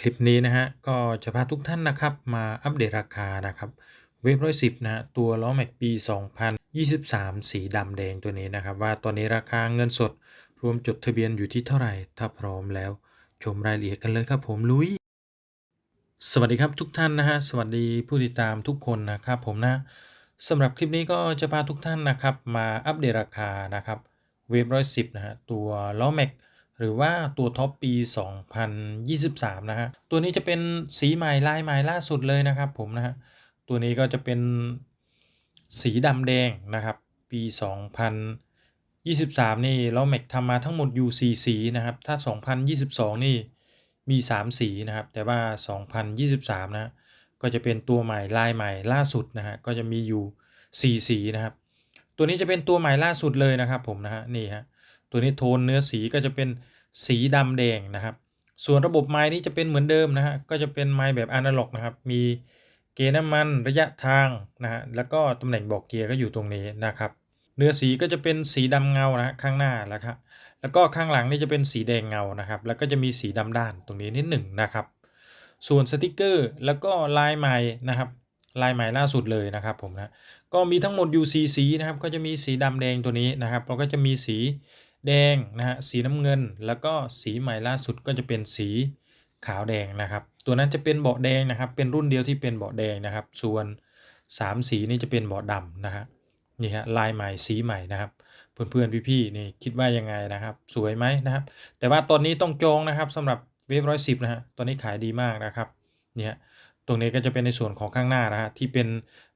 คลิปนี้นะฮะก็จะพาทุกท่านนะครับมาอัปเดตราคานะครับเว็บร้อยสิบนะตัวล้อแม็กปี 2023 สีดำแดงตัวนี้นะครับ ว่าตอนนี้ราคาเงินสด รวมจดทะเบียนอยู่ที่เท่าไหร่ ถ้าพร้อมแล้ว ชมรายละเอียดกันเลยครับผมลุย สวัสดีครับทุกท่านนะฮะสวัสดีผู้ติดตามทุกคนนะครับผมนะสำหรับคลิปนี้ก็จะพาทุกท่านนะครับมาอัปเดตราคานะครับเว็บร้อยสิบนะฮะตัวล้อแม็ก หรือว่าตัวท็อปปี 2023 นะฮะ ตัวนี้จะเป็นสีใหม่ลายใหม่ล่าสุดเลยนะครับผมนะฮะ ตัวนี้ก็จะเป็นสีดำแดงนะครับ ปี 2023 นี่ล้อแม็กทำมาทั้งหมดอยู่ 4 สีนะครับ ถ้า 2022 นี่มี 3 สีนะครับ แต่ว่า 2023 นะก็จะเป็นตัวใหม่ลายใหม่ล่าสุดนะฮะ ก็จะมีอยู่ 4 สีนะครับ ตัวนี้จะเป็นตัวใหม่ล่าสุดเลยนะครับผมนะฮะ นี่ฮะ ตัวนี้โทนเนื้อสีก็จะเป็นสีดำแดงนะครับ ส่วนระบบไม้นี้จะเป็นเหมือนเดิมนะฮะก็จะเป็นไม้แบบอนาล็อกนะครับ มีเกณฑ์น้ำมันระยะทางนะฮะแล้วก็ตำแหน่งบอกเกียร์ก็อยู่ตรงนี้นะครับ เนื้อสีก็จะเป็นสีดำเงานะฮะข้างหน้าแล้วครับแล้วก็ข้างหลังนี่จะเป็นสีแดงเงานะครับ แล้วก็จะมีสีดำด้านตรงนี้นิดหนึ่งนะครับ ส่วนสติกเกอร์แล้วก็ลายใหม่นะครับลายใหม่ล่าสุดเลยนะครับผมนะ ก็มีทั้งหมดอยู่สีสีนะครับ ก็จะมีสีดำแดงตัวนี้นะครับแล้วก็จะมีสี แดงนะฮะสีน้ำเงิน แล้วก็สีใหม่ล่าสุดก็จะเป็นสีขาวแดงนะครับ ตัวนั้นจะเป็นเบาะแดงนะครับ เป็นรุ่นเดียวที่เป็นเบาะแดงนะครับ ส่วน 3 สีนี่จะเป็นเบาะดำนะฮะนี่ฮะลายใหม่สีใหม่นะครับเพื่อนๆพี่ๆนี่คิดว่ายังไงนะครับ สวยไหมนะครับ แต่ว่าตอนนี้ต้องจองนะครับสำหรับเวฟร้อยสิบนะฮะตอนนี้ขายดีมากนะครับเนี่ยตรงนี้ก็จะเป็นในส่วนของข้างหน้านะฮะที่เป็น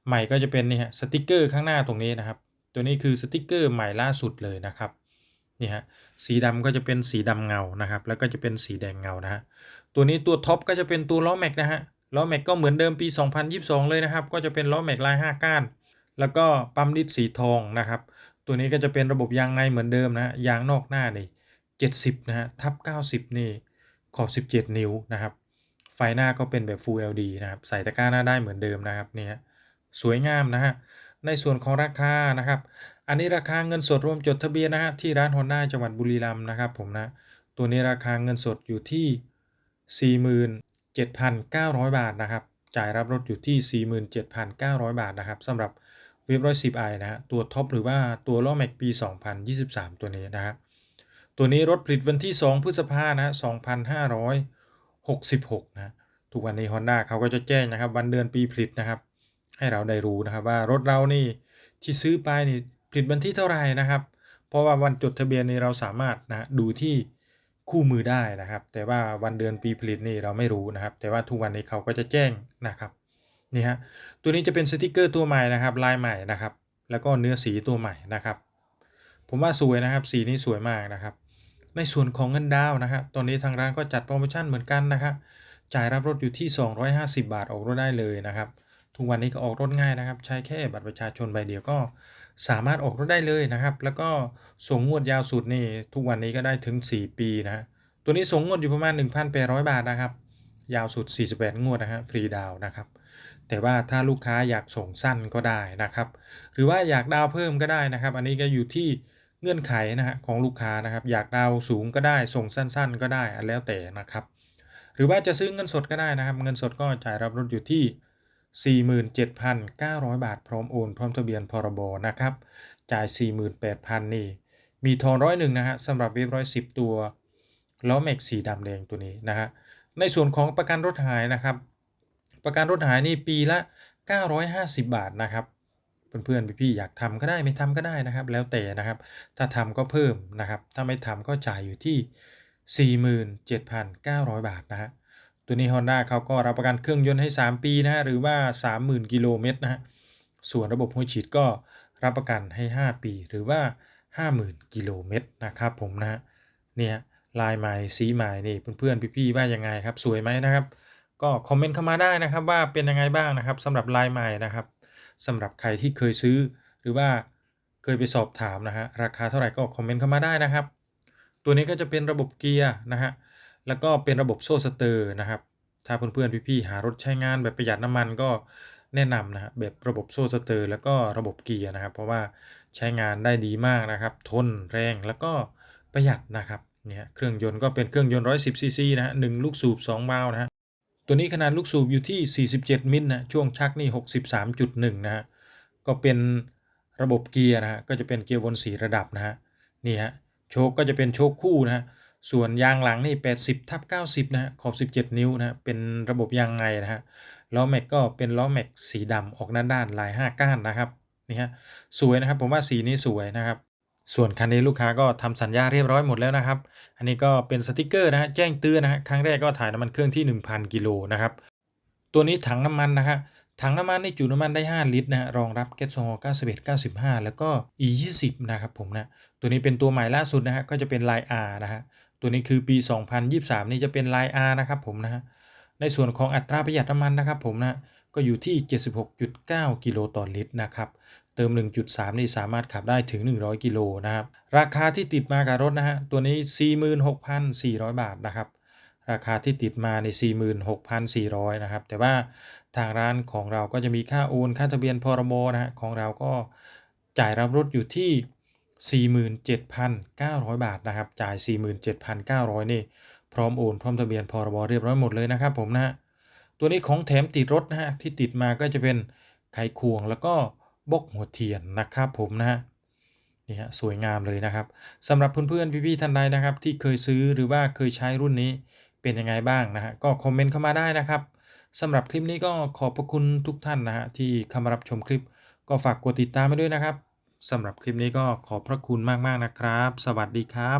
ใหม่ก็จะเป็นนี่ฮะสติกเกอร์ข้างหน้าตรงนี้นะครับ ตัวนี้คือสติกเกอร์ใหม่ล่าสุดเลยนะครับ นี่ฮะสีดำก็จะเป็นสีดำเงานะครับ แล้วก็จะเป็นสีแดงเงานะฮะตัวนี้ตัวท็อปก็จะเป็นตัวล้อแม็กนะฮะล้อแม็กก็เหมือนเดิมปี 2022 เลยนะครับ ก็จะเป็นล้อแม็กลาย 5 ก้าน แล้วก็ปั๊มดิสสีทองนะครับ ตัวนี้ก็จะเป็นระบบยางในเหมือนเดิมนะฮะยางนอกหน้านี่70นะฮะทับ 90 นี่ขอบ 17 นิ้วนะครับ ไฟหน้าก็เป็นแบบ Full LED นะครับ ใส่ตะกร้าหน้าได้เหมือนเดิมนะครับเนี่ยสวยงามนะฮะในส่วนของราคานะครับ อันนี้ราคาเงินสดรวมจดทะเบียนนะฮะที่ร้านฮอนด้าจังหวัดบุรีรัมย์นะครับผมนะ ตัวนี้ราคาเงินสดอยู่ที่ 47,900 บาทนะครับ จ่ายรับรถอยู่ที่ 47,900 บาทนะครับสำหรับเว็บร้อยสิบไอนะฮะตัวท็อปหรือว่าตัวล้อแม็กปี 2023 ตัวนี้นะครับตัวนี้รถผลิตวันที่ 2 พฤษภานะ2566 นะทุกวันนี้ Honda เขาก็จะแจ้งนะครับ วันเดือนปีผลิตนะครับ ให้เราได้รู้นะครับว่ารถเรานี่ที่ซื้อไปนี่ ผลิตวันที่เท่าไหร่นะครับ เพราะว่าวันจดทะเบียนนี่เราสามารถนะดูที่คู่มือได้นะครับ แต่ว่าวันเดือนปีผลิตนี่เราไม่รู้นะครับ แต่ว่าทุกวันนี้เขาก็จะแจ้งนะครับนี่ฮะตัวนี้จะเป็นสติกเกอร์ตัวใหม่นะครับ ลายใหม่นะครับ แล้วก็เนื้อสีตัวใหม่นะครับ ผมว่าสวยนะครับ สีนี้สวยมากนะครับ ในส่วนของเงินดาวนะครับตอนนี้ทางร้านก็จัดโปรโมชั่นเหมือนกันนะครับจ่ายรับรถอยู่ที่ 250 บาทออกรถได้เลยนะครับ ทุกวันนี้ก็ออกรถง่ายนะครับ ใช้แค่บัตรประชาชนใบเดียวก็สามารถออกรถได้เลยนะครับ แล้วก็ส่งงวดยาวสุดนี่ทุกวันนี้ก็ได้ถึง 4 ปีนะตัวนี้ส่งงวดอยู่ประมาณ 1,800 บาทนะครับ ยาวสุด 48 งวดนะฮะฟรีดาวนะครับ แต่ว่าถ้าลูกค้าอยากส่งสั้นก็ได้นะครับ หรือว่าอยากดาวเพิ่มก็ได้นะครับ อันนี้ก็อยู่ที่เงื่อนไขนะฮะของลูกค้านะครับ อยากดาวสูงก็ได้ส่งสั้น ๆ ก็ได้อันแล้วแต่นะครับ หรือว่าจะซื้อเงินสดก็ได้นะครับ เงินสดก็จ่ายรับรถอยู่ที่ 47,900 บาทพร้อมโอน พร้อมทะเบียนพรบนะครับ จ่าย 48,000 นี่ มีทอนร้อยหนึ่งนะฮะสำหรับเว็บร้อยสิบตัวล้อแม็กสีดำแดงตัวนี้นะฮะในส่วนของประกันรถหายนะครับ ประกันรถหายนี่ปีละ 950 บาทนะครับเพื่อนๆพี่ๆอยากทำก็ได้ไม่ทำก็ได้นะครับ แล้วแต่นะครับ ถ้าทำก็เพิ่มนะครับ ถ้าไม่ทำก็จ่ายอยู่ที่ 47,900 บาทนะฮะ ตัวนี้ Honda เขาก็รับประกันเครื่องยนต์ให้ 3 ปีนะฮะหรือว่า 30,000 กิโลเมตรนะฮะส่วนระบบหัวฉีดก็รับประกันให้ 5 ปี หรือว่า 50,000 กิโลเมตรนะครับผมนะฮะเนี่ยลายใหม่สีใหม่นี่เพื่อนๆพี่ๆว่ายังไงครับสวยไหมนะครับ ก็คอมเมนต์เข้ามาได้นะครับว่าเป็นยังไงบ้างนะครับสำหรับลายใหม่นะครับสำหรับใครที่เคยซื้อ หรือว่าเคยไปสอบถามนะฮะราคาเท่าไหร่ก็คอมเมนต์เข้ามาได้นะครับ ตัวนี้ก็จะเป็นระบบเกียร์นะฮะ แล้วก็เป็นระบบโซ่สเตอร์นะครับ ถ้าเพื่อนๆพี่ๆหารถใช้งานแบบประหยัดน้ำมันก็แนะนำนะฮะแบบระบบโซ่สเตอร์แล้วก็ระบบเกียร์นะครับ เพราะว่าใช้งานได้ดีมากนะครับ ทนแรงแล้วก็ประหยัดนะครับเนี่ยเครื่องยนต์ก็เป็นเครื่องยนต์110ซีซีนะฮะหนึ่งลูกสูบ2วาล์วนะฮะตัวนี้ขนาดลูกสูบอยู่ที่ 47 มิลนะช่วงชักนี่ 63.1 นะฮะก็เป็นระบบเกียร์นะฮะก็จะเป็นเกียร์วน4ระดับนะฮะนี่ฮะโชคก็จะเป็นโชคคู่นะฮะ ส่วนยางหลังนี่ 80ทับ90 นะฮะขอบ 17 นิ้วนะฮะเป็นระบบยางไงนะฮะล้อแม็กก็เป็นล้อแม็กสีดำออกด้านด้านลาย 5 ก้านนะครับนี่ฮะสวยนะครับผมว่าสีนี้สวยนะครับ ส่วนคันนี้ลูกค้าก็ทำสัญญาเรียบร้อยหมดแล้วนะครับ อันนี้ก็เป็นสติกเกอร์นะฮะแจ้งเตือนนะฮะครั้งแรกก็ถ่ายน้ำมันเครื่องที่ 1,000 กิโลนะครับตัวนี้ถังน้ำมันนะฮะถังน้ำมันในจุน้ำมันได้ 5 ลิตรนะฮะรองรับแก๊สโซฮอล์91 95 แล้วก็ E 20 นะครับผมนะตัวนี้เป็นตัวใหม่ล่าสุดนะฮะก็จะเป็นลาย R นะฮะ ตัวนี้คือปี 2023 นี่จะเป็นลาย R นะครับผมนะฮะในส่วนของอัตราประหยัดน้ำมันนะครับผมนะก็อยู่ที่ 76.9 กิโลต่อลิตรนะครับ เติม 1.3 นี่สามารถขับได้ถึง 100 กิโลนะครับ ราคาที่ติดมากับรถนะฮะ ตัวนี้ 46,400 บาทนะครับ ราคาที่ติดมาใน 46,400 นะครับ แต่ว่าทางร้านของเราก็จะมีค่าโอน ค่าทะเบียนพรบนะฮะ ของเราก็จ่ายรับรถอยู่ที่ 47,900 บาทนะครับ จ่าย 47,900 นี่ พร้อมโอน พร้อมทะเบียนพรบเรียบร้อยหมดเลยนะครับผมนะฮะตัวนี้ของแถมติดรถนะฮะ ที่ติดมาก็จะเป็นไขควงแล้วก็บกหัวเทียนนะครับผมนะฮะนี่ฮะสวยงามเลยนะครับสำหรับเพื่อนๆพี่ๆท่านใดนะครับ ที่เคยซื้อหรือว่าเคยใช้รุ่นนี้เป็นยังไงบ้างนะฮะก็คอมเมนต์เข้ามาได้นะครับสำหรับคลิปนี้ก็ขอบพระคุณทุกท่านนะฮะที่เข้ามารับชมคลิป ก็ฝากกดติดตามไปด้วยนะครับ สำหรับคลิปนี้ก็ขอบพระคุณมากๆนะครับ สวัสดีครับ